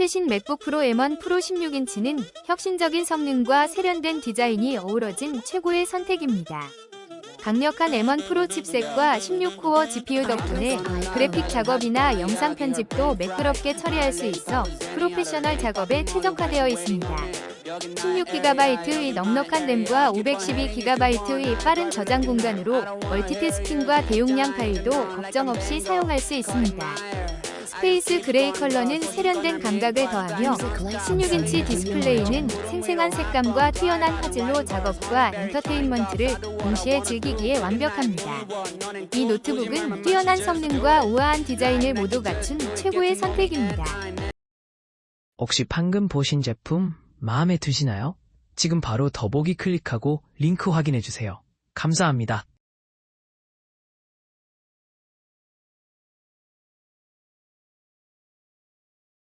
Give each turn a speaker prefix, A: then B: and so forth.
A: 최신 맥북 프로 M1 프로 16인치는 혁신적인 성능과 세련된 디자인이 어우러진 최고의 선택입니다. 강력한 M1 프로 칩셋과 16코어 GPU 덕분에 그래픽 작업이나 영상 편집도 매끄럽게 처리할 수 있어 프로페셔널 작업에 최적화되어 있습니다. 16GB의 넉넉한 램과 512GB의 빠른 저장 공간으로 멀티태스킹과 대용량 파일도 걱정 없이 사용할 수 있습니다. 스페이스 그레이 컬러는 세련된 감각을 더하며 16인치 디스플레이는 생생한 색감과 뛰어난 화질로 작업과 엔터테인먼트를 동시에 즐기기에 완벽합니다. 이 노트북은 뛰어난 성능과 우아한 디자인을 모두 갖춘 최고의 선택입니다.
B: 혹시 방금 보신 제품 마음에 드시나요? 지금 바로 더보기 클릭하고 링크 확인해주세요. 감사합니다.